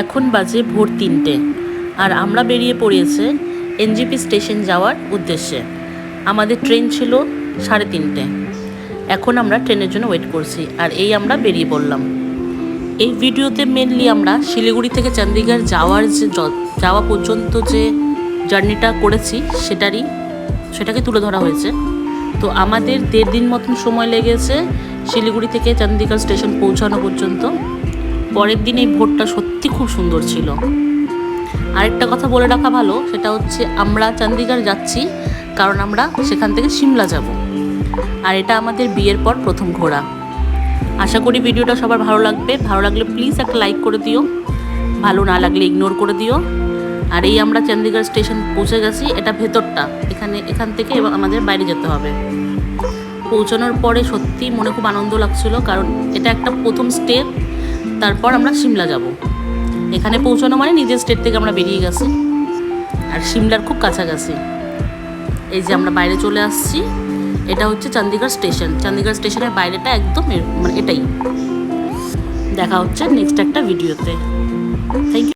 এখন বাজে ভোর তিনটে। আর আমরা বেরিয়ে পড়িয়েছে এনজিপি স্টেশন যাওয়ার উদ্দেশ্যে। আমাদের ট্রেন ছিল সাড়ে তিনটে। এখন আমরা ট্রেনের জন্য ওয়েট করছি, আর এই আমরা বেরিয়ে পড়লাম। এই ভিডিওতে মেনলি আমরা শিলিগুড়ি থেকে চণ্ডীগড় যাওয়ার যে যাওয়া পর্যন্ত যে জার্নিটা করেছি, সেটারই, সেটাকে তুলে ধরা হয়েছে। তো আমাদের দেড় দিন মতন সময় লেগেছে শিলিগুড়ি থেকে চণ্ডীগড় স্টেশন পৌঁছানো পর্যন্ত। পরের দিন এই ভোরটা সত্যি খুব সুন্দর ছিল। আরেকটা কথা বলে রাখা ভালো, সেটা হচ্ছে আমরা চণ্ডীগড় যাচ্ছি, কারণ আমরা সেখান থেকে সিমলা যাব। আর এটা আমাদের বিয়ের পর প্রথম ঘোরা আশা করি ভিডিওটা সবার ভালো লাগবে। ভালো লাগলে প্লিজ একটা লাইক করে দিও। ভালো না লাগলে ইগনোর করে দিও। আর এই আমরা চণ্ডীগড় স্টেশন পৌঁছে গেছি, এটা ভেতরটা। এখানে, এখান থেকে আমাদের বাইরে যেতে হবে। পৌঁছানোর পরে সত্যি মনে খুব আনন্দ লাগছিল, কারণ এটা একটা প্রথম স্টেপ তারপর আমরা সিমলা যাব। এখানে পৌঁছানো মানে নিজের স্টেট থেকে আমরা বেরিয়ে গেছি। আর সিমলার খুব কাছাকাছি। এই যে আমরা বাইরে চলে আসছি, এটা হচ্ছে চান্দিগড় স্টেশন। চান্দিগড় স্টেশনের বাইরেটা একদম মানে এটাই। দেখা হচ্ছে নেক্সট একটা ভিডিওতে থ্যাংক ইউ